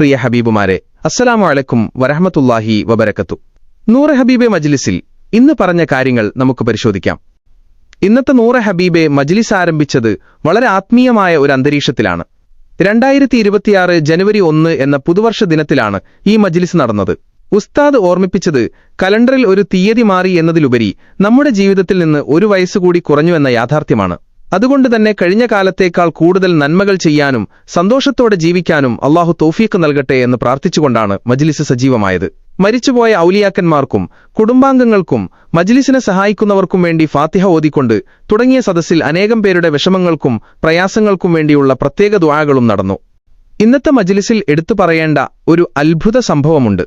പ്രിയ ഹബീബുമാരെ അസ്സലാമു അലൈക്കും വരഹമത്തുല്ലാഹി വബരക്കത്തു നൂറ് ഹബീബെ മജ്ലിസിൽ ഇന്ന് പറഞ്ഞ കാര്യങ്ങൾ നമുക്ക് പരിശോധിക്കാം. ഇന്നത്തെ നൂറ് ഹബീബെ മജ്ലിസ് ആരംഭിച്ചത് വളരെ ആത്മീയമായ ഒരു അന്തരീക്ഷത്തിലാണ്. രണ്ടായിരത്തി ഇരുപത്തിയാറ് ജനുവരി ഒന്ന് എന്ന പുതുവർഷ ദിനത്തിലാണ് ഈ മജ്ലിസ് നടന്നത്. ഉസ്താദ് ഓർമ്മിപ്പിച്ചത് കലണ്ടറിൽ ഒരു തീയതി മാറി എന്നതിലുപരി നമ്മുടെ ജീവിതത്തിൽ നിന്ന് ഒരു വയസ്സുകൂടി കുറഞ്ഞു എന്ന യാഥാർത്ഥ്യമാണ്. അതുകൊണ്ട് തന്നെ കഴിഞ്ഞ കാലത്തേക്കാൾ കൂടുതൽ നന്മകൾ ചെയ്യാനും സന്തോഷത്തോടെ ജീവിക്കാനും അള്ളാഹു തോഫീക്ക് നൽകട്ടെ എന്ന് പ്രാർത്ഥിച്ചുകൊണ്ടാണ് മജ്ലിസ് സജീവമായത്. മരിച്ചുപോയ ഔലിയാക്കന്മാർക്കും കുടുംബാംഗങ്ങൾക്കും മജ്ലിസിനെ സഹായിക്കുന്നവർക്കും വേണ്ടി ഫാത്തിഹ ഓതിക്കൊണ്ട് തുടങ്ങിയ സദസ്സിൽ അനേകം പേരുടെ വിഷമങ്ങൾക്കും പ്രയാസങ്ങൾക്കും വേണ്ടിയുള്ള പ്രത്യേക ദ്വാകളും നടന്നു. ഇന്നത്തെ മജ്ലിസിൽ എടുത്തു പറയേണ്ട ഒരു അത്ഭുത സംഭവമുണ്ട്.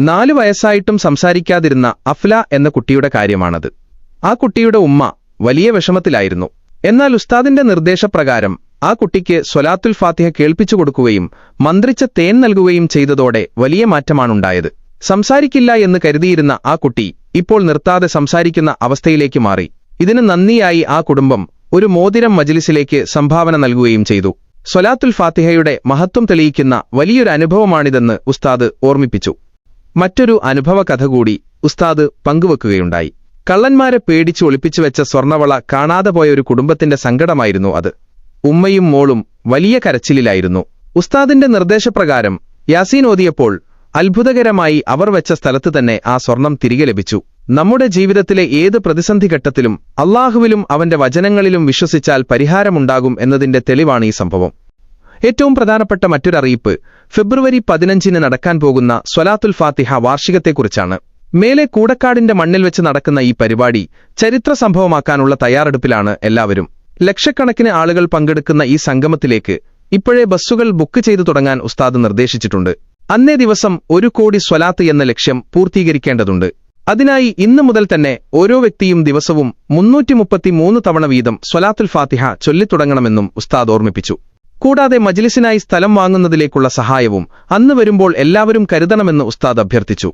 നാലു വയസ്സായിട്ടും സംസാരിക്കാതിരുന്ന അഫ്ല എന്ന കുട്ടിയുടെ കാര്യമാണത്. ആ കുട്ടിയുടെ ഉമ്മ വലിയ വിഷമത്തിലായിരുന്നു. എന്നാൽ ഉസ്താദിന്റെ നിർദ്ദേശപ്രകാരം ആ കുട്ടിക്ക് സ്വലാത്തുൽ ഫാത്തിഹ കേൾപ്പിച്ചു കൊടുക്കുകയും മന്ത്രിച്ച തേൻ നൽകുകയും ചെയ്തതോടെ വലിയ മാറ്റമാണുണ്ടായത്. സംസാരിക്കില്ല എന്ന് കരുതിയിരുന്ന ആ കുട്ടി ഇപ്പോൾ നിർത്താതെ സംസാരിക്കുന്ന അവസ്ഥയിലേക്ക് മാറി. ഇതിന് നന്ദിയായി ആ കുടുംബം ഒരു മോതിരം മജ്ലിസിലേക്ക് സംഭാവന നൽകുകയും ചെയ്തു. സ്വലാത്തുൽ ഫാത്തിഹയുടെ മഹത്വം തെളിയിക്കുന്ന വലിയൊരു അനുഭവമാണിതെന്ന് ഉസ്താദ് ഓർമ്മിപ്പിച്ചു. മറ്റൊരു അനുഭവ കഥ കൂടി ഉസ്താദ് പങ്കുവെക്കുകയുണ്ടായി. കള്ളന്മാരെ പേടിച്ച് ഒളിപ്പിച്ചു വെച്ച സ്വർണവള കാണാതെ പോയ ഒരു കുടുംബത്തിന്റെ സങ്കടമായിരുന്നു അത്. ഉമ്മയും മോളും വലിയ കരച്ചിലിലായിരുന്നു. ഉസ്താദിന്റെ നിർദ്ദേശപ്രകാരം യാസീൻ ഓതിയപ്പോൾ അത്ഭുതകരമായി അവർ വെച്ച സ്ഥലത്ത് തന്നെ ആ സ്വർണം തിരികെ ലഭിച്ചു. നമ്മുടെ ജീവിതത്തിലെ ഏത് പ്രതിസന്ധി ഘട്ടത്തിലും അള്ളാഹുവിലും അവന്റെ വചനങ്ങളിലും വിശ്വസിച്ചാൽ പരിഹാരമുണ്ടാകും എന്നതിന്റെ തെളിവാണ് ഈ സംഭവം. ഏറ്റവും പ്രധാനപ്പെട്ട മറ്റൊരറിയിപ്പ് ഫെബ്രുവരി പതിനഞ്ചിന് നടക്കാൻ പോകുന്ന സ്വലാത്തുൽ ഫാത്തിഹ വാർഷികത്തെക്കുറിച്ചാണ്. മേലെ കൂടക്കാടിന്റെ മണ്ണിൽ വെച്ച് നടക്കുന്ന ഈ പരിപാടി ചരിത്ര സംഭവമാക്കാനുള്ള തയ്യാറെടുപ്പിലാണ് എല്ലാവരും. ലക്ഷക്കണക്കിന് ആളുകൾ പങ്കെടുക്കുന്ന ഈ സംഗമത്തിലേക്ക് ഇപ്പോഴേ ബസ്സുകൾ ബുക്ക് ചെയ്തു തുടങ്ങാൻ ഉസ്താദ് നിർദ്ദേശിച്ചിട്ടുണ്ട്. അന്നേ ദിവസം ഒരു കോടി സ്വലാത്ത് എന്ന ലക്ഷ്യം പൂർത്തീകരിക്കേണ്ടതുണ്ട്. അതിനായി ഇന്നു മുതൽ തന്നെ ഓരോ വ്യക്തിയും ദിവസവും മുന്നൂറ്റി തവണ വീതം സ്വലാത്തുൽ ഫാത്തിഹ ചൊല്ലിത്തുടങ്ങണമെന്നും ഉസ്താദ് ഓർമ്മിപ്പിച്ചു. കൂടാതെ മജ്ലിസിനായി സ്ഥലം വാങ്ങുന്നതിലേക്കുള്ള സഹായവും അന്ന് വരുമ്പോൾ എല്ലാവരും കരുതണമെന്ന് ഉസ്താദ് അഭ്യർത്ഥിച്ചു.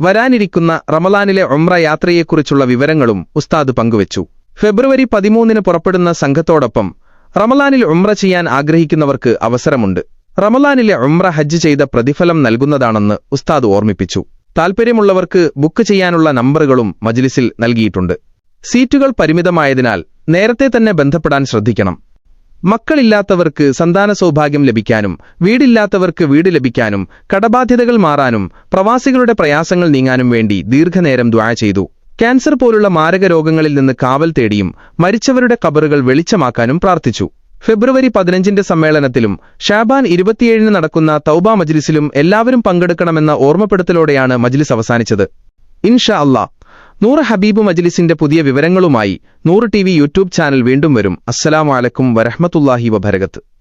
വരാനിരിക്കുന്ന റമലാനിലെ ഒമ്ര യാത്രയെക്കുറിച്ചുള്ള വിവരങ്ങളും ഉസ്താദ് പങ്കുവച്ചു. ഫെബ്രുവരി പതിമൂന്നിന് പുറപ്പെടുന്ന സംഘത്തോടൊപ്പം റമലാനിൽ ഉംറ ചെയ്യാൻ ആഗ്രഹിക്കുന്നവർക്ക് അവസരമുണ്ട്. റമലാനിലെ ഉംറ ഹജ്ജ് ചെയ്ത പ്രതിഫലം നൽകുന്നതാണെന്ന് ഉസ്താദ് ഓർമ്മിപ്പിച്ചു. താൽപ്പര്യമുള്ളവർക്ക് ബുക്ക് ചെയ്യാനുള്ള നമ്പറുകളും മജ്ലിസിൽ നൽകിയിട്ടുണ്ട്. സീറ്റുകൾ പരിമിതമായതിനാൽ നേരത്തെ തന്നെ ബന്ധപ്പെടാൻ ശ്രദ്ധിക്കണം. മക്കളില്ലാത്തവർക്ക് സന്താന സൗഭാഗ്യം ലഭിക്കാനും വീടില്ലാത്തവർക്ക് വീട് ലഭിക്കാനും കടബാധ്യതകൾ മാറാനും പ്രവാസികളുടെ പ്രയാസങ്ങൾ നീങ്ങാനും വേണ്ടി ദീർഘനേരം ദ്വാ ചെയ്തു. ക്യാൻസർ പോലുള്ള മാരക രോഗങ്ങളിൽ നിന്ന് കാവൽ തേടിയും മരിച്ചവരുടെ കബറുകൾ വെളിച്ചമാക്കാനും പ്രാർത്ഥിച്ചു. ഫെബ്രുവരി പതിനഞ്ചിന്റെ സമ്മേളനത്തിലും ഷാബാൻ ഇരുപത്തിയേഴിന് നടക്കുന്ന തൗബ മജ്ലിസിലും എല്ലാവരും പങ്കെടുക്കണമെന്ന ഓർമ്മപ്പെടുത്തലോടെയാണ് മജ്ലിസ് അവസാനിച്ചത്. ഇൻഷാ അള്ളാ നൂറ് ഹബീബ് മജ്ലിസിന്റെ പുതിയ വിവരങ്ങളുമായി നൂറ് ടി യൂട്യൂബ് ചാനൽ വീണ്ടും വരും. അസ്സലാമലക്കും വരഹമത്തുല്ലാഹി വഭരകത്ത്